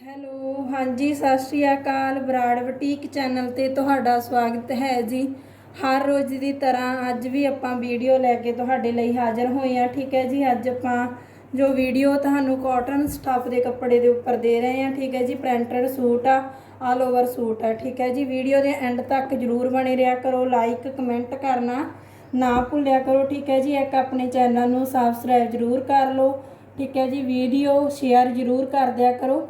Hello, ਹਾਂਜੀ, ਸਤਿ ਸ਼੍ਰੀ Akal Brar boutique channel ਤੇ ਤੁਹਾਡਾ ਸਵਾਗਤ ਹੈ ਜੀ। ਹਰ ਰੋਜ਼ ਦੀ ਤਰ੍ਹਾਂ ਅੱਜ ਵੀ ਆਪਾਂ ਵੀਡੀਓ ਲੈ ਕੇ ਤੁਹਾਡੇ ਲਈ ਹਾਜ਼ਰ ਹੋਏ ਆ ਠੀਕ ਹੈ ਜੀ, ਅੱਜ ਆਪਾਂ ਜੋ ਵੀਡੀਓ ਤੁਹਾਨੂੰ ਕਾਟਨ ਸਟਾਫ ਦੇ ਕੱਪੜੇ ਦੇ ਉੱਪਰ ਦੇ ਰਹੇ ਆ ਠੀਕ ਹੈ ਜੀ ਪ੍ਰਿੰਟਡ ਸੂਟ ਆ ਆਲ ਓਵਰ ਸੂਟ ਆ, ਠੀਕ ਹੈ ਜੀ। ਵੀਡੀਓ ਦੇ ਐਂਡ ਤੱਕ ਜਰੂਰ ਬਣੇ ਰਿਹਾ ਕਰੋ ਲਾਈਕ ਕਮੈਂਟ ਕਰਨਾ ਨਾ ਭੁੱਲਿਆ ਕਰੋ, ਠੀਕ ਹੈ ਜੀ। ਇੱਕ ਆਪਣੇ ਚੈਨਲ ਨੂੰ ਸਬਸਕ੍ਰਾਈਬ ਜਰੂਰ ਕਰ ਲਓ, ਠੀਕ ਹੈ ਜੀ। ਵੀਡੀਓ ਸ਼ੇਅਰ ਜਰੂਰ ਕਰ ਦਿਆ ਕਰੋ।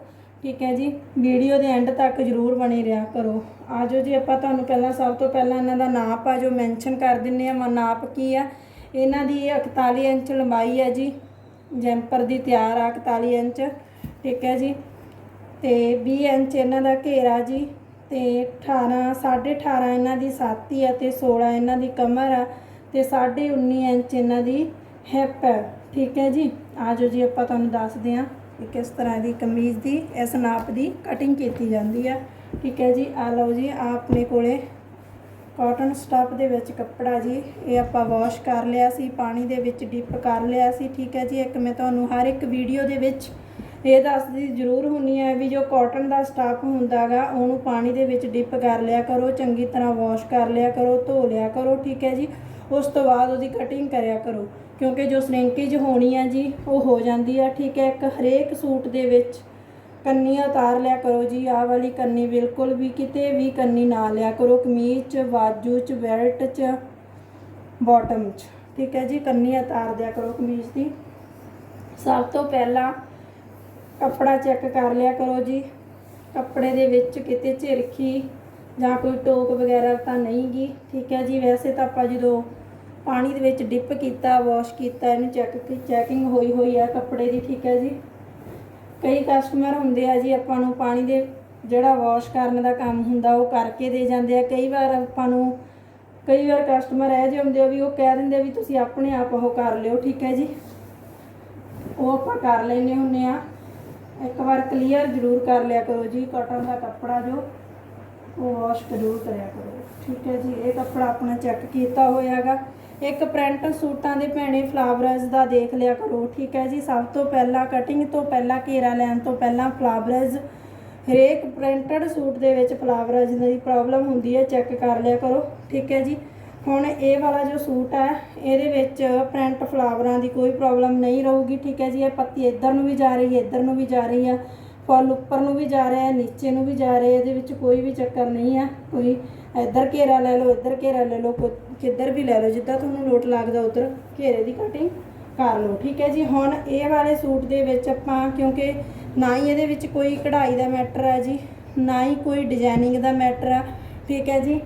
ਠੀਕ ਹੈ ਜੀ, ਵੀਡੀਓ ਦੇ ਐਂਡ ਤੱਕ ਜਰੂਰ ਬਣੇ ਰਿਹਾ ਕਰੋ। ਆਜੋ ਜੀ, ਆਪਾਂ ਤੁਹਾਨੂੰ ਪਹਿਲਾਂ ਸਭ ਤੋਂ ਪਹਿਲਾਂ ਇਹਨਾਂ ਦਾ ਨਾਪ ਆ ਜੋ ਮੈਂਸ਼ਨ ਕਰ ਦਿੰਨੇ ਆ, ਮ- ਨਾਪ ਕੀ ਆ। ਇਹਨਾਂ ਦੀ 41 ਇੰਚ ਲੰਬਾਈ ਹੈ ਜੀ, ਜੈਂਪਰ ਦੀ ਤਿਆਰ ਆ 41 ਇੰਚ, ਠੀਕ ਹੈ ਜੀ। ਤੇ 20 ਇੰਚ ਇਹਨਾਂ ਦਾ ਘੇਰਾ ਜੀ, ਤੇ 18 18.5 ਇਹਨਾਂ ਦੀ ਛਾਤੀ ਆ, ਤੇ 16 ਇਹਨਾਂ ਦੀ ਕਮਰ ਆ, ਤੇ 19.5 ਇੰਚ ਇਹਨਾਂ ਦੀ ਹਿਪ ਹੈ ਠੀਕ ਹੈ ਜੀ। ਆਜੋ ਜੀ, ਆਪਾਂ ਤੁਹਾਨੂੰ ਦੱਸਦੇ ਹਾਂ। ਇੱਕ ਇਸ ਤਰ੍ਹਾਂ ਦੀ ਕਮੀਜ਼ ਦੀ, ਇਸ ਨਾਪ ਦੀ ਕਟਿੰਗ ਕੀਤੀ ਜਾਂਦੀ ਹੈ ਠੀਕ ਹੈ ਜੀ, ਆ ਲਓ ਜੀ ਆਪਣੇ ਕੋਲੇ ਕਾਟਨ ਸਟਫ ਦੇ ਵਿੱਚ ਕੱਪੜਾ ਜੀ, ਇਹ ਆਪਾਂ ਵਾਸ਼ ਕਰ ਲਿਆ ਸੀ, ਪਾਣੀ ਦੇ ਵਿੱਚ ਡਿਪ ਕਰ ਲਿਆ ਸੀ। ਠੀਕ ਹੈ ਜੀ, ਇੱਕ ਮੈਂ ਤੁਹਾਨੂੰ ਹਰ ਇੱਕ ਵੀਡੀਓ ਦੇ ਵਿੱਚ ਇਹ ਦੱਸਦੀ ਜ਼ਰੂਰ ਹੁੰਨੀ ਹੈ ਵੀ ਜੋ ਕਾਟਨ ਦਾ ਸਟਫ ਹੁੰਦਾਗਾ ਉਹਨੂੰ ਪਾਣੀ ਦੇ ਵਿੱਚ ਡਿਪ ਕਰ ਲਿਆ ਕਰੋ, ਚੰਗੀ ਤਰ੍ਹਾਂ ਵਾਸ਼ ਕਰ ਲਿਆ ਕਰੋ, ਧੋ ਲਿਆ ਕਰੋ। ਠੀਕ ਹੈ ਜੀ, ਉਸ ਤੋਂ ਬਾਅਦ ਉਹਦੀ ਕਟਿੰਗ ਕਰਿਆ ਕਰੋ। ਕਿਉਂਕਿ ਜੋ ਸ਼ਰਿੰਕੇਜ ਹੋਣੀ ਆ ਜੀ, ਉਹ ਹੋ ਜਾਂਦੀ ਆ। ਠੀਕ ਹੈ, ਇੱਕ ਹਰੇਕ ਸੂਟ ਦੇ ਵਿੱਚ ਕੰਨੀ ਉਤਾਰ ਲਿਆ ਕਰੋ ਜੀ। ਆਹ ਵਾਲੀ ਕੰਨੀ ਬਿਲਕੁਲ ਵੀ ਕਿਤੇ ਵੀ ਕੰਨੀ ਨਾ ਲਿਆ ਕਰੋ। ਕਮੀਜ਼ 'ਚ, ਬਾਜੂ 'ਚ, ਬੈਲਟ 'ਚ ਬਾਟਮ 'ਚ। ਠੀਕ ਹੈ ਜੀ ਕੰਨੀ ਉਤਾਰ ਦਿਆ ਕਰੋ ਕਮੀਜ਼ ਦੀ। ਸਭ ਤੋਂ ਪਹਿਲਾਂ ਕੱਪੜਾ ਚੈੱਕ ਕਰ ਲਿਆ ਕਰੋ ਜੀ। ਕੱਪੜੇ ਦੇ ਵਿੱਚ ਕਿਤੇ ਝਿਰਖੀ ਜਾਂ ਕੋਈ ਟੋਕ ਵਗੈਰਾ ਤਾਂ ਨਹੀਂ ਗੀ। ਠੀਕ ਹੈ ਜੀ, ਵੈਸੇ ਤਾਂ ਆਪਾਂ ਜਦੋਂ ਪਾਣੀ ਦੇ ਵਿੱਚ ਡਿਪ ਕੀਤਾ ਵਾਸ਼ ਕੀਤਾ, ਇਹਨੂੰ ਚੈੱਕ ਚੈਕਿੰਗ ਹੋਈ ਹੋਈ ਆ ਕੱਪੜੇ ਦੀ, ਠੀਕ ਹੈ ਜੀ। ਕਈ ਕਸਟਮਰ ਹੁੰਦੇ ਆ ਜੀ, ਆਪਾਂ ਨੂੰ ਪਾਣੀ ਦੇ ਜਿਹੜਾ ਵਾਸ਼ ਕਰਨ ਦਾ ਕੰਮ ਹੁੰਦਾ, ਉਹ ਕਰਕੇ ਦੇ ਜਾਂਦੇ ਆ। ਕਈ ਵਾਰ ਆਪਾਂ ਨੂੰ, ਕਈ ਵਾਰ ਕਸਟਮਰ ਇਹ ਜਿਹੇ ਹੁੰਦੇ ਆ ਵੀ ਉਹ ਕਹਿ ਦਿੰਦੇ ਵੀ ਤੁਸੀਂ ਆਪਣੇ ਆਪ ਉਹ ਕਰ ਲਿਓ, ਠੀਕ ਹੈ ਜੀ। ਉਹ ਆਪਾਂ ਕਰ ਲੈਨੇ ਹੁੰਨੇ ਆ। ਇੱਕ ਵਾਰ ਕਲੀਅਰ ਜ਼ਰੂਰ ਕਰ ਲਿਆ ਕਰੋ ਜੀ ਕਾਟਨ ਦਾ ਕੱਪੜਾ ਜੋ, ਉਹ ਵਾਸ਼ ਜ਼ਰੂਰ ਕਰਿਆ ਕਰੋ, ਠੀਕ ਹੈ ਜੀ। ਇਹ ਕੱਪੜਾ ਆਪਣਾ ਚੈੱਕ ਕੀਤਾ ਹੋਇਆਗਾ ਇੱਕ ਪ੍ਰਿੰਟ ਸੂਟਾਂ ਦੇ ਭੈਣੇ ਫਲਾਵਰਸ ਦਾ ਦੇਖ ਲਿਆ ਕਰੋ, ਠੀਕ ਹੈ ਜੀ? ਸਭ ਤੋਂ ਪਹਿਲਾਂ ਕਟਿੰਗ ਤੋਂ ਪਹਿਲਾਂ ਘੇਰਾ ਲੈਣ ਤੋਂ ਪਹਿਲਾਂ ਫਲਾਵਰਸ। ਹਰੇਕ ਪ੍ਰਿੰਟਡ ਸੂਟ ਦੇ ਵਿੱਚ ਫਲਾਵਰਸ ਦੀ ਪ੍ਰੋਬਲਮ ਹੁੰਦੀ ਹੈ, ਚੈੱਕ ਕਰ ਲਿਆ ਕਰੋ, ਠੀਕ ਹੈ ਜੀ? ਹੁਣ ਇਹ ਵਾਲਾ ਜੋ ਸੂਟ ਹੈ, ਇਹਦੇ ਵਿੱਚ ਪ੍ਰਿੰਟ ਫਲਾਵਰਾਂ ਦੀ ਕੋਈ ਪ੍ਰੋਬਲਮ ਨਹੀਂ ਰਹੂਗੀ, ਠੀਕ ਹੈ ਜੀ? ਇਹ ਪੱਤੀ ਇੱਧਰ ਨੂੰ ਵੀ ਜਾ ਰਹੀ ਹੈ, ਇੱਧਰ ਨੂੰ ਵੀ ਜਾ ਰਹੀ ਹੈ, ਫੁੱਲ ਉੱਪਰ ਨੂੰ ਵੀ ਜਾ ਰਿਹਾ ਹੈ, ਨੀਚੇ ਨੂੰ ਵੀ ਜਾ ਰਿਹਾ ਹੈ, ਇਹਦੇ ਵਿੱਚ ਕੋਈ ਵੀ ਚੱਕਰ ਨਹੀਂ ਹੈ। ਕੋਈ ਇੱਧਰ ਘੇਰਾ ਲੈ ਲਓ, ਇੱਧਰ ਘੇਰਾ ਲੈ ਲਓ, ਕੋ- ਕਿੱਧਰ ਵੀ ਲੈ ਲਓ, ਜਿੱਦਾਂ ਤੁਹਾਨੂੰ ਲੋਟ ਲੱਗਦਾ ਉਧਰ, ਘੇਰੇ ਦੀ ਕਟਿੰਗ ਕਰ ਲਓ, ਠੀਕ ਹੈ ਜੀ? ਹੁਣ ਇਹ ਵਾਲੇ ਸੂਟ ਦੇ ਵਿੱਚ ਆਪਾਂ, ਕਿਉਂਕਿ ਨਾ ਹੀ ਇਹਦੇ ਵਿੱਚ ਕੋਈ ਕਢਾਈ ਦਾ ਮੈਟਰ ਹੈ ਜੀ, ਨਾ ਹੀ ਕੋਈ ਡਿਜ਼ਾਈਨਿੰਗ ਦਾ ਮੈਟਰ ਆ ਠੀਕ ਹੈ ਜੀ?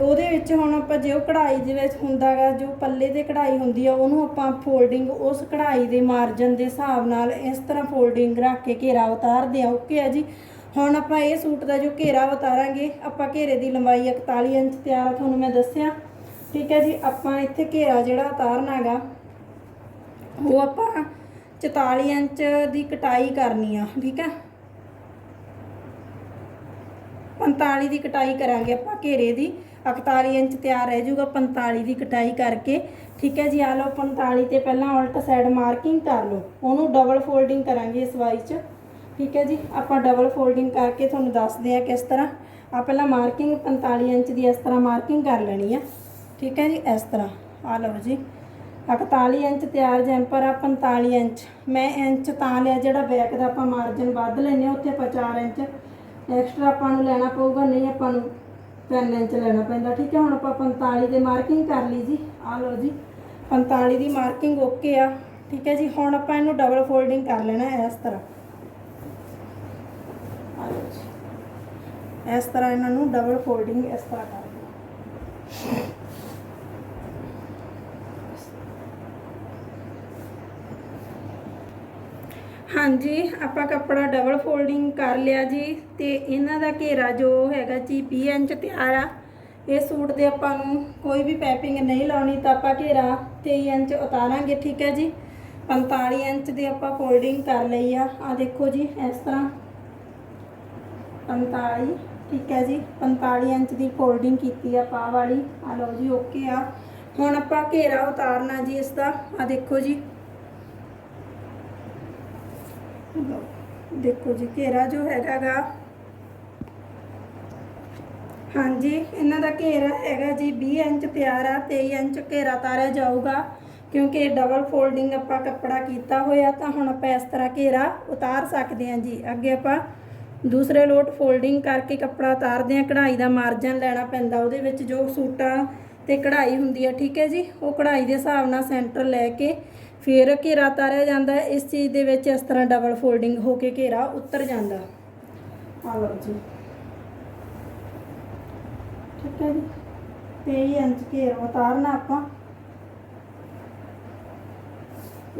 ਉਹਦੇ ਵਿੱਚ ਹੁਣ ਆਪਾਂ ਜੇ ਉਹ ਕਢਾਈ ਦੇ ਵਿੱਚ ਹੁੰਦਾਗਾ, ਜੋ ਪੱਲੇ ਤੇ ਕਢਾਈ ਹੁੰਦੀ ਆ, ਉਹਨੂੰ ਆਪਾਂ ਫੋਲਡਿੰਗ ਉਸ ਕਢਾਈ ਦੇ ਮਾਰਜਨ ਦੇ ਹਿਸਾਬ ਨਾਲ ਇਸ ਤਰ੍ਹਾਂ ਫੋਲਡਿੰਗ ਰੱਖ ਕੇ ਘੇਰਾ ਉਤਾਰਦੇ ਆ ਓਕੇ ਆ ਜੀ? ਹੁਣ ਆਪਾਂ ਇਹ ਸੂਟ ਦਾ ਜੋ ਘੇਰਾ ਉਤਾਰਾਂਗੇ, ਆਪਾਂ ਘੇਰੇ ਦੀ ਲੰਬਾਈ 41 ਇੰਚ ਤਿਆਰ ਆ, ਤੁਹਾਨੂੰ ਮੈਂ ਦੱਸਿਆ। ਠੀਕ ਹੈ ਜੀ, ਆਪਾਂ ਇੱਥੇ ਘੇਰਾ ਜਿਹੜਾ ਉਤਾਰਨਾ ਹੈਗਾ, ਉਹ ਆਪਾਂ 44 ਇੰਚ ਦੀ ਕਟਾਈ ਕਰਨੀ ਆ, ਠੀਕ ਹੈ? 45 ਦੀ ਕਟਾਈ ਕਰਾਂਗੇ ਆਪਾਂ ਘੇਰੇ ਦੀ 41 ਇੰਚ ਤਿਆਰ ਰਹਿ ਜਾਊਗਾ 45 ਦੀ ਕਟਾਈ ਕਰਕੇ, ਠੀਕ ਹੈ ਜੀ ਆ ਲਓ 45 ਤੇ ਪਹਿਲਾਂ ਉਲਟ ਸਾਈਡ ਮਾਰਕਿੰਗ ਕਰ ਲਓ, ਉਹਨੂੰ ਡਬਲ ਫੋਲਡਿੰਗ ਕਰਾਂਗੇ ਇਸ ਵਾਈ 'ਚ, ਠੀਕ ਹੈ ਜੀ, ਆਪਾਂ ਡਬਲ ਫੋਲਡਿੰਗ ਕਰਕੇ ਤੁਹਾਨੂੰ ਦੱਸਦੇ ਆ ਕਿਸ ਤਰ੍ਹਾਂ ਆ ਪਹਿਲਾਂ ਮਾਰਕਿੰਗ 45 ਇੰਚ ਦੀ ਇਸ ਤਰ੍ਹਾਂ ਮਾਰਕਿੰਗ ਕਰ ਲੈਣੀ ਆ। ਠੀਕ ਹੈ ਜੀ, ਇਸ ਤਰ੍ਹਾਂ। ਆ ਲਓ ਜੀ। 41 ਇੰਚ ਤਿਆਰ ਜੈਂਪਰ ਆ 45 ਇੰਚ। ਮੈਂ ਇੰਚ ਤਾਂ ਲਿਆ, ਜਿਹੜਾ ਬੈਕ ਦਾ ਆਪਾਂ ਮਾਰਜਨ ਵੱਧ ਲੈਨੇ ਆ ਉੱਥੇ ਆਪਾਂ 4 ਇੰਚ। ਐਕਸਟਰਾ ਆਪਾਂ ਨੂੰ ਲੈਣਾ ਪਊਗਾ, ਨਹੀਂ ਆਪਾਂ ਨੂੰ 3 ਇੰਚ ਲੈਣਾ ਪੈਂਦਾ। ਠੀਕ ਹੈ, ਹੁਣ ਆਪਾਂ 45 ਦੇ ਮਾਰਕਿੰਗ ਕਰ ਲਈ ਜੀ। ਆ ਲਓ ਜੀ। 45 ਦੀ ਮਾਰਕਿੰਗ ਓਕੇ ਆ। ਠੀਕ ਹੈ ਜੀ, ਹੁਣ ਆਪਾਂ ਇਹਨੂੰ ਡਬਲ ਫੋਲਡਿੰਗ ਕਰ ਲੈਣਾ, ਇਸ ਤਰ੍ਹਾਂ। ਆ ਲਓ ਜੀ। ਇਸ ਤਰ੍ਹਾਂ ਇਹਨਾਂ ਨੂੰ ਡਬਲ ਫੋਲਡਿੰਗ ਇਸ ਤਰ੍ਹਾਂ ਕਰ ਦਿਓ। ਹਾਂਜੀ, ਆਪਾਂ ਕੱਪੜਾ ਡਬਲ ਫੋਲਡਿੰਗ ਕਰ ਲਿਆ ਜੀ ਤੇ ਇਹਨਾਂ ਦਾ ਘੇਰਾ ਜੋ ਹੈਗਾ ਜੀ 20 ਇੰਚ ਤਿਆਰ ਆ। ਇਹ ਸੂਟ ਦੇ ਆਪਾਂ ਨੂੰ ਕੋਈ ਵੀ ਪੈਪਿੰਗ ਨਹੀਂ ਲਾਉਣੀ ਤਾਂ ਆਪਾਂ ਘੇਰਾ 23 ਇੰਚ ਉਤਾਰਾਂਗੇ, ਠੀਕ ਹੈ ਜੀ? 45 ਇੰਚ ਦੀ ਆਪਾਂ ਫੋਲਡਿੰਗ ਕਰ ਲਈ ਆ। ਆ ਦੇਖੋ ਜੀ, ਇਸ ਤਰ੍ਹਾਂ 45 ਠੀਕ ਹੈ ਜੀ? 45 ਇੰਚ ਦੀ ਫੋਲਡਿੰਗ ਕੀਤੀ ਆ ਪਾ ਵਾਲੀ। ਆ ਲਓ ਜੀ ਓਕੇ ਆ। ਹੁਣ ਆਪਾਂ ਘੇਰਾ ਉਤਾਰਨਾ ਜੀ ਇਸ ਦਾ। ਆ ਦੇਖੋ ਜੀ ਲਓ ਦੇਖੋ ਜੀ, ਘੇਰਾ ਜੋ ਹੈਗਾਗਾ ਹਾਂਜੀ, ਇਹਨਾਂ ਦਾ ਘੇਰਾ ਹੈਗਾ ਜੀ 20 ਇੰਚ ਤਿਆਰ ਆ 23 ਇੰਚ ਘੇਰਾ ਤਾਰਿਆ ਜਾਊਗਾ। ਕਿਉਂਕਿ ਡਬਲ ਫੋਲਡਿੰਗ ਆਪਾਂ ਕੱਪੜਾ ਕੀਤਾ ਹੋਇਆ, ਤਾਂ ਹੁਣ ਆਪਾਂ ਇਸ ਤਰ੍ਹਾਂ ਘੇਰਾ ਉਤਾਰ ਸਕਦੇ ਹਾਂ ਜੀ। ਅੱਗੇ ਆਪਾਂ ਦੂਸਰੇ ਲੋਟ ਫੋਲਡਿੰਗ ਕਰਕੇ ਕੱਪੜਾ ਉਤਾਰਦੇ ਹਾਂ, ਕਢਾਈ ਦਾ ਮਾਰਜਨ ਲੈਣਾ ਪੈਂਦਾ, ਉਹਦੇ ਵਿੱਚ ਜੋ ਸੂਟਾਂ ਤੇ ਕਢਾਈ ਹੁੰਦੀ ਹੈ ਠੀਕ ਹੈ ਜੀ? ਉਹ ਕਢਾਈ ਦੇ ਹਿਸਾਬ ਨਾਲ ਸੈਂਟਰ ਲੈ ਕੇ ਫਿਰ ਘੇਰਾ ਤਾਰਿਆ ਜਾਂਦਾ ਹੈ। ਇਸ ਚੀਜ਼ ਦੇ ਵਿੱਚ ਇਸ ਤਰ੍ਹਾਂ ਡਬਲ ਫੋਲਡਿੰਗ ਹੋ ਕੇ ਘੇਰਾ ਉੱਤਰ ਜਾਂਦਾ। ਆ ਲਓ ਜੀ। ਠੀਕ ਹੈ ਜੀ। 23 ਇੰਚ ਘੇਰਾ ਉਤਾਰਨਾ ਆਪਾਂ।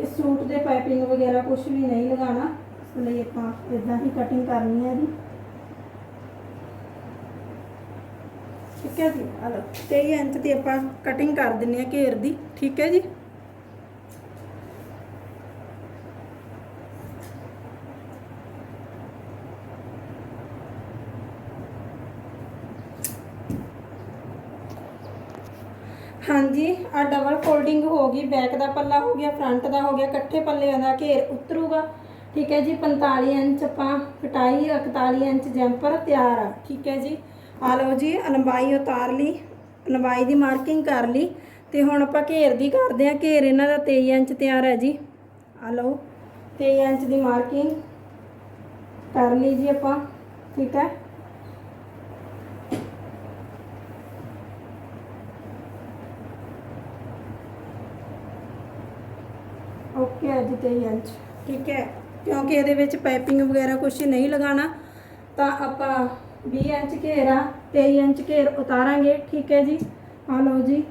ਇਸ ਸੂਟ ਦੇ ਪਾਈਪਿੰਗ ਵਗੈਰਾ ਕੁਝ ਵੀ ਨਹੀਂ ਲਗਾਉਣਾ। ਇਸ ਲਈ ਆਪਾਂ ਇਦਾਂ ਹੀ ਕਟਿੰਗ ਕਰਨੀ ਹੈ ਜੀ। ਠੀਕ ਹੈ ਜੀ। ਆ ਲਓ। 23 ਇੰਚ ਦੀ ਆਪਾਂ ਕਟਿੰਗ ਕਰ ਦਿੰਨੇ ਆ ਘੇਰ ਦੀ। ਠੀਕ ਹੈ ਜੀ। ਹਾਂਜੀ ਆ ਡਬਲ ਫੋਲਡਿੰਗ ਹੋ ਗਈ ਬੈਕ ਦਾ ਪੱਲਾ ਹੋ ਗਿਆ ਫਰੰਟ ਦਾ ਹੋ ਗਿਆ, ਇਕੱਠੇ ਪੱਲਿਆਂ ਦਾ ਘੇਰ ਉਤਰੂਗਾ। ਠੀਕ ਹੈ ਜੀ 45 ਇੰਚ ਆਪਾਂ ਕਟਾਈ 41 ਇੰਚ ਜੈਂਪਰ ਤਿਆਰ ਆ। ਠੀਕ ਹੈ ਜੀ ਆ ਲਓ ਜੀ, ਲੰਬਾਈ ਉਤਾਰ ਲਈ, ਲੰਬਾਈ ਦੀ ਮਾਰਕਿੰਗ ਕਰ ਲਈ। ਤੇ ਹੁਣ ਆਪਾਂ ਘੇਰ ਦੀ ਕਰਦੇ ਆ ਘੇਰ ਇਹਨਾਂ ਦਾ 23 ਇੰਚ ਤਿਆਰ ਹੈ ਜੀ। ਆ ਲਓ 23 ਇੰਚ ਦੀ ਮਾਰਕਿੰਗ ਕਰ ਲਈ ਜੀ ਆਪਾਂ। ਠੀਕ ਹੈ ਓਕੇ ਹੈ ਜੀ। 23 ਇੰਚ ਠੀਕ ਹੈ, ਕਿਉਂਕਿ ਇਹਦੇ ਵਿੱਚ ਪਾਈਪਿੰਗ ਵਗੈਰਾ ਕੁਝ ਨਹੀਂ ਲਗਾਉਣਾ, ਤਾਂ ਆਪਾਂ 20 ਇੰਚ ਘੇਰਾ 23 ਇੰਚ ਘੇਰ ਉਤਾਰਾਂਗੇ, ਠੀਕ ਹੈ ਜੀ। ਆ ਲਓ ਜੀ,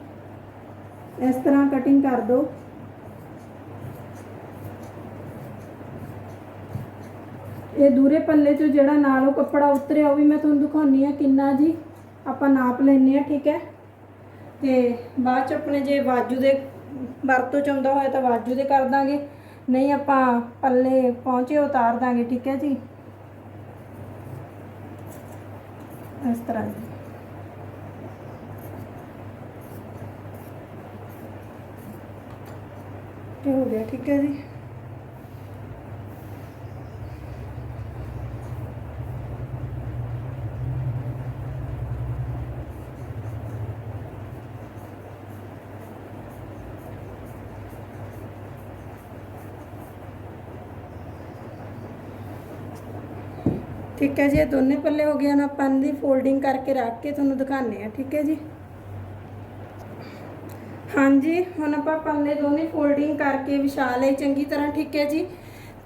ਇਸ ਤਰ੍ਹਾਂ ਕਟਿੰਗ ਕਰ ਦਿਓ। ਇਹ ਦੂਰੇ ਪੱਲੇ 'ਚੋਂ ਜਿਹੜਾ ਨਾਲੋਂ ਕੱਪੜਾ ਉਤਰਿਆ, ਉਹ ਵੀ ਮੈਂ ਤੁਹਾਨੂੰ ਦਿਖਾਉਣੀ ਆ ਕਿੰਨਾ ਜੀ। ਆਪਾਂ ਨਾਪ ਲੈਣੇ ਆ ਠੀਕ ਹੈ। ਤੇ ਬਾਅਦ ਚ ਆਪਣੇ ਜੇ ਬਾਜੂ ਦੇ ਵਰਤੋਂ ਚ ਆਉਂਦਾ ਹੋਇਆ ਤਾਂ ਬਾਜੂ ਦੇ ਕਰ ਦਾਂਗੇ। ਨਹੀਂ, ਆਪਾਂ ਪੱਲੇ ਪਹੁੰਚੇ, ਉਤਾਰ ਦਾਂਗੇ, ਠੀਕ ਹੈ ਜੀ? ਇਸ ਤਰ੍ਹਾਂ ਜੀ। ਹੋ ਗਿਆ, ਠੀਕ ਹੈ ਜੀ? ਠੀਕ ਹੈ ਜੀ, ਇਹ ਦੋਨੇ ਪੱਲੇ ਹੋ ਗਏ ਨਾ ਆਪਾਂ ਇਹਨਾਂ ਦੀ ਫੋਲਡਿੰਗ ਕਰਕੇ ਰੱਖ ਕੇ ਤੁਹਾਨੂੰ ਦਿਖਾਣੇ ਆ ਠੀਕ ਹੈ ਜੀ। ਹਾਂਜੀ, ਹੁਣ ਆਪਾਂ ਪੱਲੇ ਦੋਨੇ ਫੋਲਡਿੰਗ ਕਰਕੇ ਵਿਛਾ ਲਏ ਚੰਗੀ ਤਰ੍ਹਾਂ, ਠੀਕ ਹੈ ਜੀ।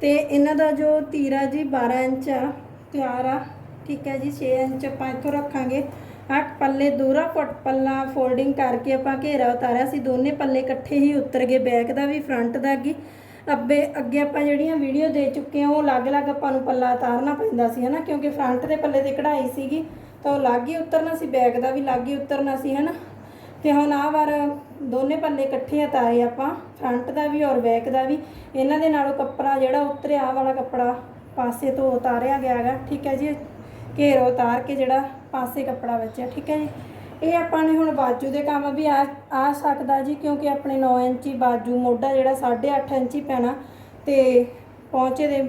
ਤੇ ਇਹਨਾਂ ਦਾ ਜੋ ਤੀਰਾ ਜੀ 12 ਇੰਚ ਆ, ਤਿਆਰ ਆ, ਠੀਕ ਹੈ ਜੀ 6 ਇੰਚ ਆਪਾਂ ਇੱਥੋਂ ਰੱਖਾਂਗੇ। ਆ ਪੱਲੇ ਦੂਰਾ ਫੁੱਟ ਪੱਲਾ ਫੋਲਡਿੰਗ ਕਰਕੇ ਆਪਾਂ ਘੇਰਾ ਉਤਾਰਿਆ ਸੀ, ਦੋਨੇ ਪੱਲੇ ਇਕੱਠੇ ਹੀ ਉਤਰ ਗਏ, ਬੈਕ ਦਾ ਵੀ ਫਰੰਟ ਦਾ ਵੀ ਅੱਬੇ, ਅੱਗੇ ਆਪਾਂ ਜਿਹੜੀਆਂ ਵੀਡੀਓ ਦੇ ਚੁੱਕੇ ਹਾਂ, ਉਹ ਅਲੱਗ-ਅਲੱਗ ਆਪਾਂ ਨੂੰ ਪੱਲਾ ਉਤਾਰਨਾ ਪੈਂਦਾ ਸੀ, ਹਨਾ? ਕਿਉਂਕਿ ਫਰੰਟ ਦੇ ਪੱਲੇ ਤੇ ਕਢਾਈ ਸੀਗੀ, ਤਾਂ ਉਹ ਅਲੱਗ ਹੀ ਉਤਰਨਾ ਸੀ ਬੈਕ ਦਾ ਵੀ ਅਲੱਗ ਹੀ ਉਤਰਨਾ ਸੀ, ਹਨਾ? ਤੇ ਹੁਣ ਆਹ ਵਾਰ ਦੋਨੇ ਪੱਲੇ ਇਕੱਠੇ ਉਤਾਰੇ ਆਪਾਂ ਫਰੰਟ ਦਾ ਵੀ ਔਰ ਬੈਕ ਦਾ ਵੀ। ਇਹਨਾਂ ਦੇ ਨਾਲੋਂ ਕੱਪੜਾ ਜਿਹੜਾ ਉਤਰਿਆ, ਆਹ ਵਾਲਾ ਕੱਪੜਾ ਪਾਸੇ ਤੋਂ ਉਤਾਰਿਆ ਗਿਆ ਹੈਗਾ, ਠੀਕ ਹੈ ਜੀ? ਘੇਰ ਉਤਾਰ ਕੇ ਜਿਹੜਾ ਪਾਸੇ ਕੱਪੜਾ ਬਚਿਆ, ਠੀਕ ਹੈ ਜੀ? ਇਹ ਆਪਾਂ ਨੇ ਹੁਣ ਬਾਜੂ ਦੇ ਕੰਮ ਵੀ ਆ ਆ ਸਕਦਾ ਜੀ, ਕਿਉਂਕਿ ਆਪਣੇ 9 ਇੰਚੀ ਬਾਜੂ ਮੋਢਾ ਜਿਹੜਾ 8.5 ਇੰਚੀ ਪੈਣਾ ਤੇ ਪਹੁੰਚੇ ਦੇ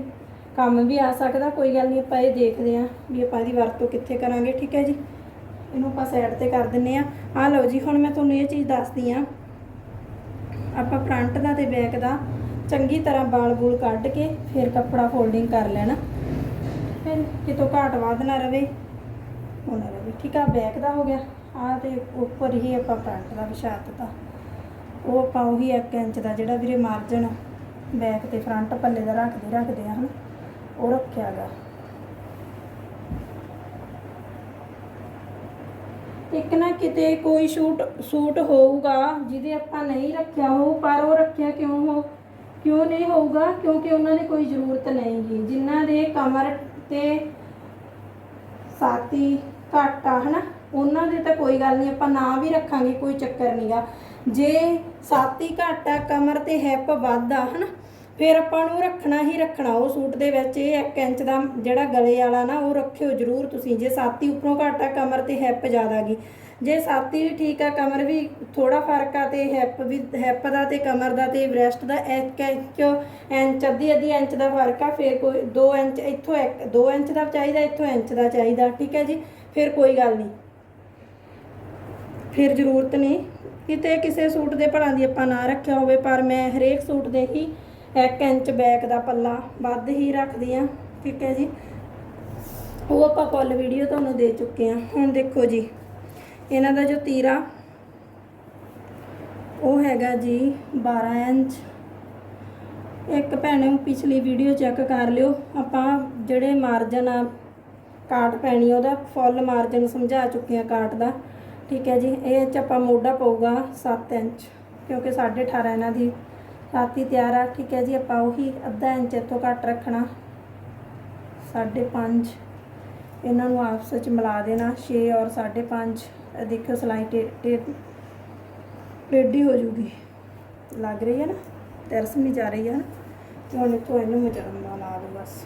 ਕੰਮ ਵੀ ਆ ਸਕਦਾ, ਕੋਈ ਗੱਲ ਨਹੀਂ ਆਪਾਂ ਇਹ ਦੇਖਦੇ ਆਂ ਵੀ ਆਪਾਂ ਇਹਦੀ ਵਰਤੋਂ ਕਿੱਥੇ ਕਰਾਂਗੇ, ਠੀਕ ਹੈ ਜੀ? ਇਹਨੂੰ ਆਪਾਂ ਸਾਈਡ ਤੇ ਕਰ ਦਿੰਨੇ ਆ ਆ ਲਓ ਜੀ, ਹੁਣ ਮੈਂ ਤੁਹਾਨੂੰ ਇਹ ਚੀਜ਼ ਦੱਸਦੀ ਆ ਆਪਾਂ ਫਰੰਟ ਦਾ ਤੇ ਬੈਕ ਦਾ ਚੰਗੀ ਤਰ੍ਹਾਂ ਬਾਲ ਬੂਲ ਕੱਢ ਕੇ ਫਿਰ ਕੱਪੜਾ ਫੋਲਡਿੰਗ ਕਰ ਲੈਣਾ। ਫਿਰ ਕਿਤੋਂ ਘਾਟ ਵਾਧ ਨਾ ਰਵੇ, ਉਹ ਨਾ ਰਵੇ, ਠੀਕ ਆ? ਬੈਕ ਦਾ ਹੋ ਗਿਆ। ਆਹ ਤੇ ਉੱਪਰ ਹੀ ਆਪਾਂ ਫਰੰਟ ਦਾ ਵਿਛਾ ਦਿੱਤਾ ਉਹ ਆਪਾਂ ਉਹੀ 1 ਇੰਚ ਦਾ ਜਿਹੜਾ ਵੀਰੇ ਮਾਰਜਨ ਬੈਕ ਤੇ ਫਰੰਟ ਪੱਲੇ ਦਾ ਰੱਖਦੇ ਰੱਖਦੇ ਆ ਹਨ, ਉਹ ਰੱਖਿਆ ਗਾ। ਇੱਕ ਨਾ ਕਿਤੇ ਕੋਈ ਸ਼ੂਟ ਸੂਟ ਹੋਊਗਾ ਜਿਹਦੇ ਆਪਾਂ ਨਹੀਂ ਰੱਖਿਆ ਹੋ ਪਰ ਉਹ ਰੱਖਿਆ ਕਿਉਂ ਹੋ ਕਿਉਂ ਨਹੀਂ ਹੋਊਗਾ? ਕਿਉਂਕਿ ਉਹਨਾਂ ਦੀ ਕੋਈ ਜ਼ਰੂਰਤ ਨਹੀਂ ਗੀ। ਜਿਨ੍ਹਾਂ ਦੇ ਕਮਰ ਤੇ ਸਾਤੀ ਘੱਟ ਆ ਹਨਾ ਉਹਨਾਂ ਦੇ ਤਾਂ ਕੋਈ ਗੱਲ ਨਹੀਂ, ਆਪਾਂ ਨਾ ਵੀ ਰੱਖਾਂਗੇ, ਕੋਈ ਚੱਕਰ ਨਹੀਂਗਾ ਜੇ ਸਾਤੀ ਘੱਟ ਆ ਕਮਰ ਤੇ ਹਿੱਪ ਵੱਧ ਆ ਹਨਾ, ਫਿਰ ਆਪਾਂ ਨੂੰ ਰੱਖਣਾ ਹੀ ਰੱਖਣਾ, ਉਹ ਸੂਟ ਦੇ ਵਿੱਚ ਇਹ 1 ਇੰਚ ਦਾ ਜਿਹੜਾ ਗਲੇ ਵਾਲਾ ਨਾ, ਉਹ ਰੱਖਿਓ ਜ਼ਰੂਰ ਤੁਸੀਂ, ਜੇ ਸਾਤੀ ਉੱਪਰੋਂ ਘੱਟ ਆ ਕਮਰ ਤੇ ਹਿੱਪ ਜ਼ਿਆਦਾ ਗਈ ਜੇ ਸਾਤੀ ਵੀ ਠੀਕ ਆ, ਕਮਰ ਵੀ ਥੋੜਾ ਫ਼ਰਕ ਆ ਤੇ ਹਿੱਪ ਵੀ ਹਿੱਪ ਦਾ ਤੇ ਕਮਰ ਦਾ ਤੇ ਬ੍ਰੈਸਟ ਦਾ 1 ਇੰਚ ਇੰਚ, ਅੱਧੀ ਅੱਧੀ ਇੰਚ ਦਾ ਫ਼ਰਕ ਆ, ਫਿਰ ਕੋਈ 2 ਇੰਚ ਇੱਥੋਂ 1 2 ਇੰਚ ਦਾ ਚਾਹੀਦਾ, ਇੱਥੋਂ ਇੰਚ ਦਾ ਚਾਹੀਦਾ, ਠੀਕ ਹੈ ਜੀ? ਫਿਰ ਕੋਈ ਗੱਲ ਨਹੀਂ। ਫਿਰ ਜ਼ਰੂਰਤ ਨਹੀਂ। ਕਿਤੇ ਕਿਸੇ ਸੂਟ ਦੇ ਭਲਾਂ ਦੀ ਆਪਾਂ ਨਾ ਰੱਖਿਆ ਹੋਵੇ, ਪਰ ਮੈਂ ਹਰੇਕ ਸੂਟ ਦੇ ਹੀ 1 ਇੰਚ ਬੈਕ ਦਾ ਪੱਲਾ ਵੱਧ ਹੀ ਰੱਖਦੀ ਆ ਠੀਕ ਹੈ ਜੀ। ਉਹ ਆਪਾਂ ਫੁੱਲ ਵੀਡੀਓ ਤੁਹਾਨੂੰ ਦੇ ਚੁੱਕੇ ਆ ਹੁਣ ਦੇਖੋ ਜੀ, ਇਹਨਾਂ ਦਾ ਜੋ ਤੀਰਾ, ਉਹ ਹੈਗਾ ਜੀ 12 ਇੰਚ। ਇੱਕ ਭੈਣੇ ਪਿਛਲੀ ਵੀਡੀਓ ਚੈੱਕ ਕਰ ਲਿਓ। ਆਪਾਂ ਜਿਹੜੇ ਮਾਰਜਨ ਆ, ਕਾਟ ਪੈਣੀ ਉਹਦਾ ਫੁੱਲ ਮਾਰਜਨ ਸਮਝਾ ਚੁੱਕੇ ਆ ਕਾਟ ਦਾ। ਠੀਕ ਹੈ ਜੀ, ਇਹ ਚ ਆਪਾਂ ਮੋਢਾ ਪਊਗਾ 7 ਇੰਚ, ਕਿਉਂਕਿ 18.5 ਇਹਨਾਂ ਦੀ ਰਾਤੀ ਤਿਆਰ ਆ। ਠੀਕ ਹੈ ਜੀ, ਆਪਾਂ ਉਹੀ ਅੱਧਾ ਇੰਚ ਇੱਥੋਂ ਘੱਟ ਰੱਖਣਾ। 5.5 ਇਹਨਾਂ ਨੂੰ ਆਪਸ ਵਿੱਚ ਮਿਲਾ ਦੇਣਾ 6 ਔਰ 5.5 ਇਹ ਦੇਖੋ ਸਲਾਈ ਟੇ ਟੇ ਟੇਢੀ ਹੋ ਜੂਗੀ। ਲੱਗ ਰਹੀ ਹੈ ਨਾ, ਤਰਸ ਨਹੀਂ ਜਾ ਰਹੀ ਹੈ ਨਾ। ਤੇ ਹੁਣ ਇੱਥੋਂ ਇਹਨੂੰ ਮਜਰਨ ਲਾ ਦੋ ਬਸ।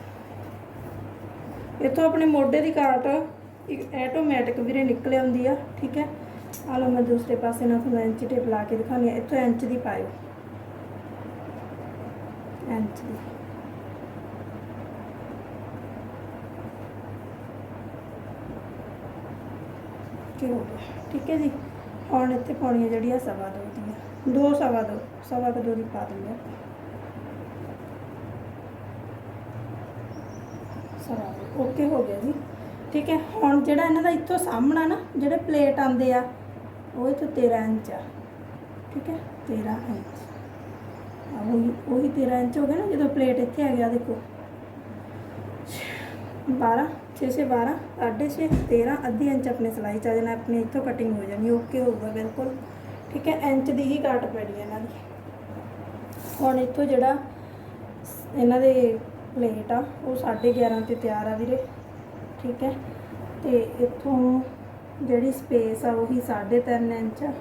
ਇੱਥੋਂ ਆਪਣੇ ਮੋਢੇ ਦੀ ਕਾਟ ਇੱਕ ਆਟੋਮੈਟਿਕ ਵੀਰੇ ਨਿਕਲ ਆਉਂਦੀ ਆ, ਠੀਕ ਹੈ? ਆ ਲਓ ਮੈਂ ਦੂਸਰੇ ਪਾਸੇ ਨਾਲ ਤੁਹਾਨੂੰ ਇੰਚ ਟੇਪ ਲਾ ਕੇ ਦਿਖਾਉਂਦੀ ਆ ਇੱਥੋਂ ਇੰਚ ਦੀ ਪਾਇਓ। ਇੰਚ ਦੀ। ਕੀ ਹੋ ਗਿਆ? ਠੀਕ ਹੈ ਜੀ? ਹੁਣ ਇੱਥੇ ਪਾਉਣੀ ਹੈ ਜਿਹੜੀ ਆ, ਸਵਾ ਦੋ ਦੀ ਆ ਦੋ ਸਵਾ ਦੋ। ਸਵਾ ਕੁ ਦੋ ਦੀ ਪਾ ਦਿੰਦੇ ਆਪਾਂ ਸਵਾ ਓਕੇ ਹੋ ਗਿਆ ਜੀ। ਠੀਕ ਹੈ, ਹੁਣ ਜਿਹੜਾ ਇਹਨਾਂ ਦਾ ਇੱਥੋਂ ਸਾਹਮਣਾ ਨਾ, ਜਿਹੜੇ ਪਲੇਟ ਆਉਂਦੇ ਆ, ਉਹ ਇੱਥੋਂ 13 ਇੰਚ ਆ। ਠੀਕ ਹੈ 13 ਇੰਚ। ਉਹੀ ਉਹੀ 13 ਇੰਚ ਹੋ ਗਿਆ ਨਾ, ਜਦੋਂ ਪਲੇਟ ਇੱਥੇ ਆ ਗਿਆ, ਦੇਖੋ। 12 6 6 12 6.5 13 ਅੱਧੀ ਇੰਚ ਆਪਣੇ ਸਿਲਾਈ ਚ ਆ ਜਾਣਾ, ਆਪਣੇ ਇੱਥੋਂ ਕਟਿੰਗ ਹੋ ਜਾਣੀ ਓਕੇ ਹੋਊਗਾ ਬਿਲਕੁਲ। ਠੀਕ ਹੈ, ਇੰਚ ਦੀ ਹੀ ਕੱਟ ਪੈਣੀ ਇਹਨਾਂ ਦੀ। ਹੁਣ ਇੱਥੋਂ ਜਿਹੜਾ ਇਹਨਾਂ ਦੇ ਪਲੇਟ ਆ, ਉਹ 11.5 ਤੇ ਤਿਆਰ ਆ ਵੀਰੇ। ਠੀਕ ਹੈ? ਤੇ ਇੱਥੋਂ ਜਿਹੜੀ ਸਪੇਸ ਆ ਉਹੀ 3.5 ਇੰਚ ਆ।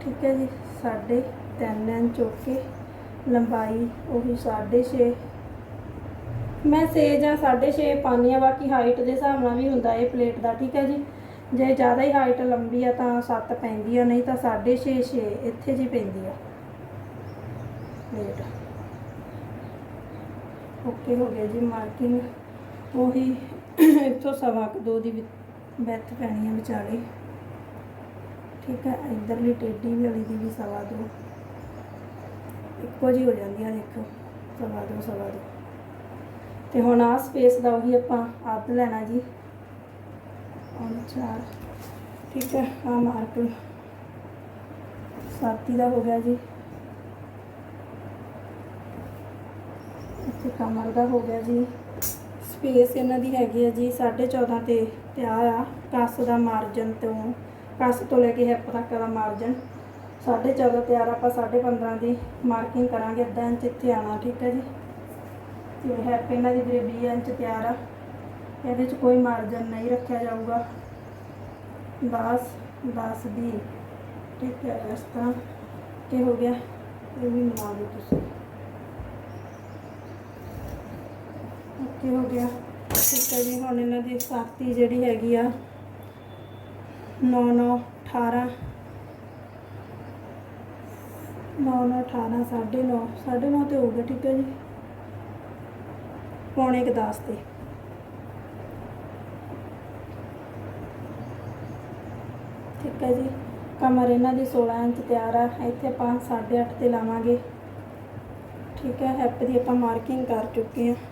ਠੀਕ ਹੈ ਜੀ? 3.5 ਇੰਚ ਓਕੇ ਲੰਬਾਈ ਉਹੀ 6.5 ਮੈਂ 6 ਜਾਂ 6.5 ਪਾਉਂਦੀ ਆ, ਬਾਕੀ ਹਾਈਟ ਦੇ ਹਿਸਾਬ ਨਾਲ ਵੀ ਹੁੰਦਾ ਇਹ ਪਲੇਟ ਦਾ, ਠੀਕ ਹੈ ਜੀ? ਜੇ ਜ਼ਿਆਦਾ ਹੀ ਹਾਈਟ ਲੰਬੀ ਆ ਤਾਂ 7 ਪੈਂਦੀ ਆ, ਨਹੀਂ ਤਾਂ 6.5 6 ਇੱਥੇ ਜੀ ਪੈਂਦੀ ਆ। ਪਲੇਟ ਓਕੇ ਹੋ ਗਿਆ ਜੀ ਮਾਰਕਿੰਗ ਉਹੀ ਇੱਥੋਂ ਸਵਾ ਕੁ ਦੋ ਦੀ ਬੈਥ ਪੈਣੀ ਆ ਵਿਚਾਲੇ। ਠੀਕ ਹੈ ਇਧਰਲੀ ਟੇਢੀ ਵਾਲੀ ਦੀ ਵੀ ਸਵਾ ਦੋ। ਇੱਕੋ ਜੀ ਹੋ ਜਾਂਦੀ ਆ ਦੇਖੋ ਸਵਾ ਦੋ ਸਵਾ ਦੋ। ਤੇ ਹੁਣ ਆ ਸਪੇਸ ਦਾ ਉਹੀ ਆਪਾਂ ਅੱਧ ਲੈਣਾ ਜੀ। ਹੁਣ ਚਾਰ, ਠੀਕ ਹੈ ਆ ਮਾਰਕ ਸਾਤੀ ਦਾ ਹੋ ਗਿਆ ਜੀ। ਇੱਥੇ ਕਮਰ ਦਾ ਹੋ ਗਿਆ ਜੀ। ਸਪੇਸ ਇਹਨਾਂ ਦੀ ਹੈਗੀ ਹੈ ਜੀ 14.5 ਤੇ ਤਿਆਰ ਆ, ਕੱਸ ਦਾ ਮਾਰਜਨ ਤੋਂ, ਕੱਸ ਤੋਂ ਲੈ ਕੇ ਹਿੱਪ ਤੱਕ ਦਾ ਮਾਰਜਨ 14.5 ਤਿਆਰ ਆਪਾਂ 15.5 ਦੀ ਮਾਰਕਿੰਗ ਕਰਾਂਗੇ, ਅੱਧਾ ਇੰਚ ਇੱਥੇ ਆਣਾ ਠੀਕ ਹੈ ਜੀ। ਤੇ ਹੈਪ ਇਹਨਾਂ ਦੀ ਵੀਰੇ 20 ਇੰਚ ਤਿਆਰ ਆ, ਇਹਦੇ 'ਚ ਕੋਈ ਮਾਰਜਨ ਨਹੀਂ ਰੱਖਿਆ ਜਾਊਗਾ। 10 10 ਦੀ ਠੀਕ ਹੈ ਇਸ ਤਰ੍ਹਾਂ। ਕੀ ਹੋ ਗਿਆ, ਇਹ ਵੀ ਮਿਲਾ ਦਿਓ ਤੁਸੀਂ। ਓਕੇ ਹੋ ਗਿਆ। ਠੀਕ ਹੈ ਜੀ ਹੁਣ ਇਹਨਾਂ ਦੀ ਸਾਥੀ ਜਿਹੜੀ ਹੈਗੀ ਆ 9 9 18 9 9 18 9.5 9.5 ਤੇ ਹੋ ਗਿਆ ਠੀਕ ਹੈ ਜੀ? ਪੌਣੇ ਕੁ 10 ਤੇ। ਠੀਕ ਹੈ ਜੀ। ਕਮਰ ਇਹਨਾਂ ਦੀ 16 ਇੰਚ ਤਿਆਰ ਆ। ਇੱਥੇ ਆਪਾਂ 8.5 ਤੇ ਲਾਵਾਂਗੇ। ਠੀਕ ਹੈ ਹੈਪ ਦੀ ਆਪਾਂ ਮਾਰਕਿੰਗ ਕਰ ਚੁੱਕੇ ਹਾਂ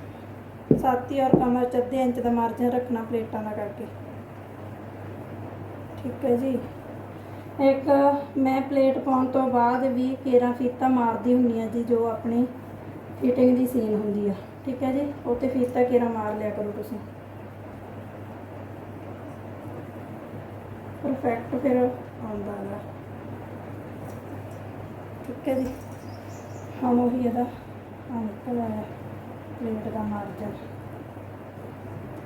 ਸਾਤੀ ਔਰ ਕਮਰ ਚ ਅੱਧੇ ਇੰਚ ਦਾ ਮਾਰਜਨ ਰੱਖਣਾ ਪਲੇਟਾਂ ਦਾ ਕਰਕੇ। ਠੀਕ ਹੈ ਜੀ। ਇੱਕ ਮੈਂ ਪਲੇਟ ਪਾਉਣ ਤੋਂ ਬਾਅਦ ਵੀ ਕੇਰਾ ਫੀਤਾ ਮਾਰਦੀ ਹੁੰਦੀ ਆ ਜੀ, ਜੋ ਆਪਣੀ ਫਿਟਿੰਗ ਦੀ ਸੀਨ ਹੁੰਦੀ ਆ। ਠੀਕ ਹੈ ਜੀ? ਉਹ ਤੇ ਫੀਤਾ ਕੇਰਾ ਮਾਰ ਲਿਆ ਕਰੋ ਤੁਸੀਂ। ਪਰਫੈਕਟ ਫਿਰ ਆਉਂਦਾ ਹੈਗਾ। ਠੀਕ ਹੈ ਜੀ। ਹੁਣ ਉਹੀ ਇਹਦਾ ਆ ਨਿਕਲ ਆਇਆ। ਪਲੇਟ ਦਾ ਮਾਰਜਨ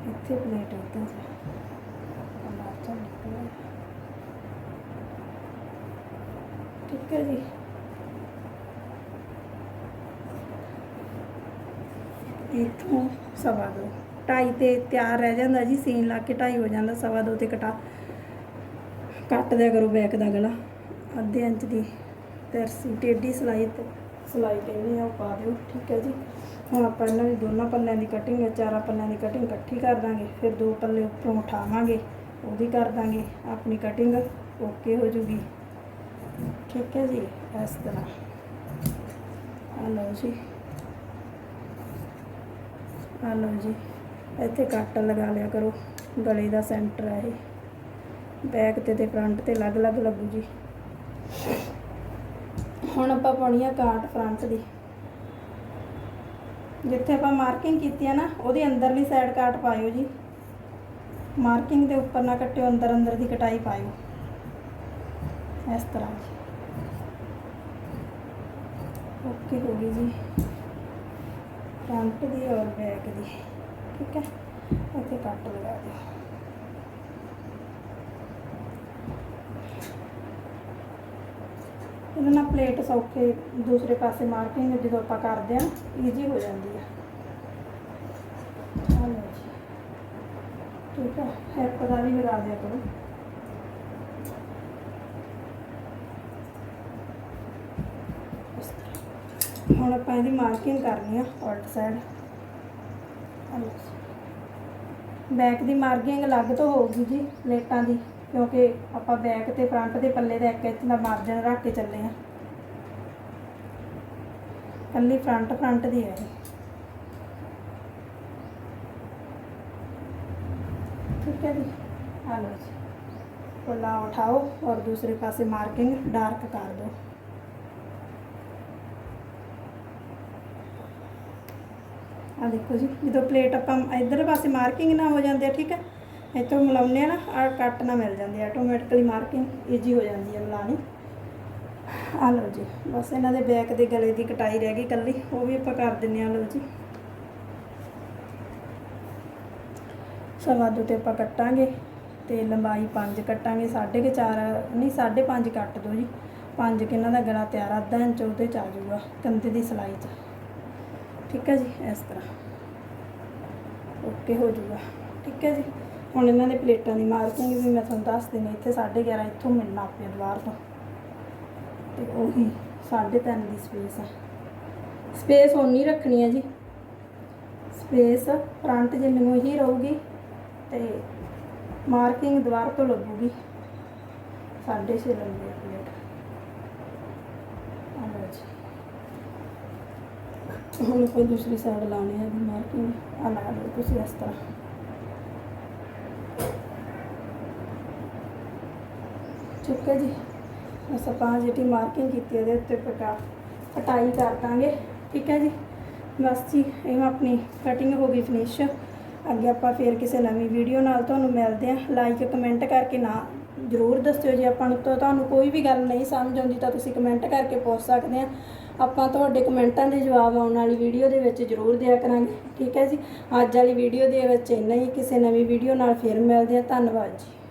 ਇੱਥੇ ਪਲੇਟ ਇੱਧਰ ਮਾਰਜਨ ਨਿਕਲ ਆਇਆ ਠੀਕ ਹੈ ਜੀ। ਇੱਥੋਂ ਸਵਾ ਦੋ। ਢਾਈ ਤੇ ਤਿਆਰ ਰਹਿ ਜਾਂਦਾ ਜੀ, ਸੀਨ ਲਾ ਕੇ ਢਾਈ ਹੋ ਜਾਂਦਾ, ਸਵਾ ਦੋ ਤੇ ਕਟਾ ਕੱਟ ਦਿਆ ਕਰੋ ਬੈਕ ਦਾ ਗਲਾ। ਅੱਧੇ ਇੰਚ ਦੀ ਤਰਸੀ, ਟੇਢੀ ਸਲਾਈ ਤੇ। ਸਲਾਈ ਕਹਿੰਦੇ ਆ, ਉਹ ਪਾ ਦਿਓ, ਠੀਕ ਹੈ ਜੀ। ਹੁਣ ਆਪਾਂ ਇਹਨਾਂ ਦੀ ਦੋਨਾਂ ਪੱਲਿਆਂ ਦੀ ਕਟਿੰਗ ਚਾਰਾਂ ਪੱਲਿਆਂ ਦੀ ਕਟਿੰਗ ਇਕੱਠੀ ਕਰ ਦਾਂਗੇ, ਫਿਰ ਦੋ ਪੱਲੇ ਉੱਪਰੋਂ ਉਠਾਵਾਂਗੇ ਉਹਦੀ ਕਰ ਦਾਂਗੇ, ਆਪਣੀ ਕਟਿੰਗ ਓਕੇ ਹੋ ਜੂਗੀ। ਠੀਕ ਹੈ ਜੀ, ਇਸ ਤਰ੍ਹਾਂ। ਆ ਲਓ ਜੀ। ਆ ਲਓ ਜੀ, ਇੱਥੇ ਕੱਟ ਲਗਾ ਲਿਆ ਕਰੋ, ਗਲੇ ਦਾ ਸੈਂਟਰ ਹੈ ਇਹ। ਬੈਕ ਤੇ ਤੇ ਫਰੰਟ ਤੇ ਅਲੱਗ-ਅਲੱਗ ਲੱਗੂ ਜੀ। ਹੁਣ ਆਪਾਂ ਪਾਉਣੀ ਆ ਕਾਟ ਫਰੰਟ ਦੀ। ਜਿੱਥੇ ਆਪਾਂ ਮਾਰਕਿੰਗ ਕੀਤੀ ਆ ਨਾ, ਉਹਦੀ ਅੰਦਰਲੀ ਸਾਈਡ ਕਾਟ ਪਾਇਓ ਜੀ। ਮਾਰਕਿੰਗ ਦੇ ਉੱਪਰ ਨਾ ਕੱਟਿਓ, ਅੰਦਰ ਅੰਦਰ ਦੀ ਕਟਾਈ ਪਾਇਓ। ਇਸ ਤਰ੍ਹਾਂ ਜੀ। ਓਕੇ ਹੋ ਗਈ ਜੀ। ਫਰੰਟ ਦੀ ਔਰ ਬੈਕ ਦੀ। ਠੀਕ ਹੈ? ਇੱਥੇ ਕੱਟ ਲਗਾ ਦਿਓ। ਉਹਦੇ ਨਾਲ ਪਲੇਟ ਸੌਖੇ ਦੂਸਰੇ ਪਾਸੇ ਮਾਰਕਿੰਗ ਜਦੋਂ ਆਪਾਂ ਕਰਦੇ ਆ ਈਜ਼ੀ ਹੋ ਜਾਂਦੀ ਆ ਠੀਕ ਹੈ ਹੈਪ ਦਾ ਵੀ ਲਗਾ ਦਿਆ ਕਰੋ। ਹੁਣ ਆਪਾਂ ਇਹਦੀ ਮਾਰਕਿੰਗ ਕਰਨੀ ਆ ਉਲਟ ਸਾਈਡ। ਬੈਕ ਦੀ ਮਾਰਕਿੰਗ ਅਲੱਗ ਤੋਂ ਹੋਊਗੀ ਜੀ, ਪਲੇਟਾਂ ਦੀ। ਕਿਉਂਕਿ ਆਪਾਂ ਬੈਕ ਤੇ ਫਰੰਟ ਦੇ ਪੱਲੇ ਦਾ ਇੱਕ ਇੰਚ ਦਾ ਮਾਰਜਨ ਰੱਖ ਕੇ ਚੱਲੇ ਆ ਕੱਲੀ ਫਰੰਟ ਫਰੰਟ ਦੀ ਹੈ ਇਹ ठीक है जी आ लो जी पल्ला उठाओ और दूसरे पासे मार्किंग डार्क कर दो ਆ ਦੇਖੋ ਜੀ ਜਦੋਂ ਪਲੇਟ ਆਪਾਂ ਇਧਰ ਪਾਸੇ ਮਾਰਕਿੰਗ ਨਾ ਹੋ ਜਾਂਦੇ ਆ ਠੀਕ ਹੈ ਇੱਥੋਂ ਮਿਲਾਉਂਦੇ ਆ ਨਾ ਆ ਕੱਟ ਨਾ ਮਿਲ ਜਾਂਦੇ ਆਟੋਮੈਟਿਕਲੀ ਮਾਰਕਿੰਗ ਈਜ਼ੀ ਹੋ ਜਾਂਦੀ ਹੈ ਮਿਲਾਣੀ ਆ ਲਓ ਜੀ, ਬਸ ਇਹਨਾਂ ਦੇ ਬੈਕ ਦੇ ਗਲੇ ਦੀ ਕਟਾਈ ਰਹਿ ਗਈ ਕੱਲੀ ਉਹ ਵੀ ਆਪਾਂ ਕਰ ਦਿੰਨੇ ਆ, ਲਓ ਜੀ। ਸਵਾ ਦੋ ਤੇ ਆਪਾਂ ਕੱਟਾਂਗੇ ਤੇ ਲੰਬਾਈ 5 ਕੱਟਾਂਗੇ, ਸਾਢੇ ਕੁ ਚਾਰ, ਨਹੀਂ, ਸਾਢੇ ਪੰਜ ਕੱਟ ਦੋ ਜੀ। ਪੰਜ ਕਿ ਇਹਨਾਂ ਦਾ ਗਲਾ ਤਿਆਰ ਅੱਧਾ ਇੰਚ ਉਹਦੇ ਚ ਆ ਜਾਊਗਾ, ਕੰਧੇ ਦੀ ਸਲਾਈ ਚ। ਠੀਕ ਹੈ ਜੀ, ਇਸ ਤਰ੍ਹਾਂ। ਓਕੇ ਹੋ ਜਾਊਗਾ। ਠੀਕ ਹੈ ਜੀ। ਹੁਣ ਇਹਨਾਂ ਦੇ ਪਲੇਟਾਂ ਦੀ ਮਾਰਕਿੰਗ ਵੀ ਮੈਂ ਤੁਹਾਨੂੰ ਦੱਸ ਦਿੰਦੀ ਇੱਥੇ 11.5 ਇੱਥੋਂ ਮਿਲਣਾ ਆਪੇ ਦੀਵਾਰ ਤੋਂ। ਤੇ ਉਹੀ 3.5 ਦੀ ਸਪੇਸ ਆ। ਸਪੇਸ ਓਨੀ ਰੱਖਣੀ ਹੈ ਜੀ। ਸਪੇਸ ਫਰੰਟ ਜਿੰਨੀ ਹੀ ਰਹੂਗੀ ਤੇ ਮਾਰਕਿੰਗ ਦੀਵਾਰ ਤੋਂ ਲੱਗੂਗੀ। 6.5 ਲੰਬੀ ਆ ਪਲੇਟ। ਆ ਜੀ। ਹੁਣ ਕੋਈ ਦੂਸਰੀ ਸਾਈਡ ਲਾਉਣੀ ਹੈ ਮਾਰਕਿੰਗ ਆ ਲਾ ਲਓ ਤੁਸੀਂ ਇਸ ਤਰ੍ਹਾਂ। ਠੀਕ ਹੈ ਜੀ। ਬਸ ਆਪਾਂ ਜਿਹੜੀ ਮਾਰਕਿੰਗ ਕੀਤੀ ਇਹਦੇ ਉੱਤੇ ਪਟਾ, ਪਟਾਈ ਕਰ ਦਾਂਗੇ। ਠੀਕ ਹੈ ਜੀ। ਬਸ ਜੀ, ਇਹ ਆਪਣੀ ਕਟਿੰਗ ਹੋ ਗਈ ਫਿਨਿਸ਼ ਅੱਗੇ ਆਪਾਂ ਫੇਰ ਕਿਸੇ ਨਵੀਂ ਵੀਡੀਓ ਨਾਲ ਤੁਹਾਨੂੰ ਮਿਲਦੇ ਹਾਂ। ਲਾਈਕ ਕਮੈਂਟ ਕਰਕੇ ਨਾ ਜ਼ਰੂਰ ਦੱਸਿਓ ਜੇ ਆਪਾਂ ਨੂੰ। ਤੋਂ ਤੁਹਾਨੂੰ ਕੋਈ ਵੀ ਗੱਲ ਨਹੀਂ ਸਮਝ ਆਉਂਦੀ ਤਾਂ ਤੁਸੀਂ ਕਮੈਂਟ ਕਰਕੇ ਪੁੱਛ ਸਕਦੇ ਆ ਆਪਾਂ ਤੁਹਾਡੇ ਕਮੈਂਟਾਂ ਦੇ ਜਵਾਬ ਆਉਣ ਵਾਲੀ ਵੀਡੀਓ ਦੇ ਵਿੱਚ ਜ਼ਰੂਰ ਦਿਆ ਕਰਾਂਗੇ। ਠੀਕ ਹੈ ਜੀ। ਅੱਜ ਵਾਲੀ ਵੀਡੀਓ ਦੇ ਵਿੱਚ ਇੰਨਾ ਹੀ। ਕਿਸੇ ਨਵੀਂ ਵੀਡੀਓ ਨਾਲ ਫੇਰ ਮਿਲਦੇ ਆ ਧੰਨਵਾਦ ਜੀ।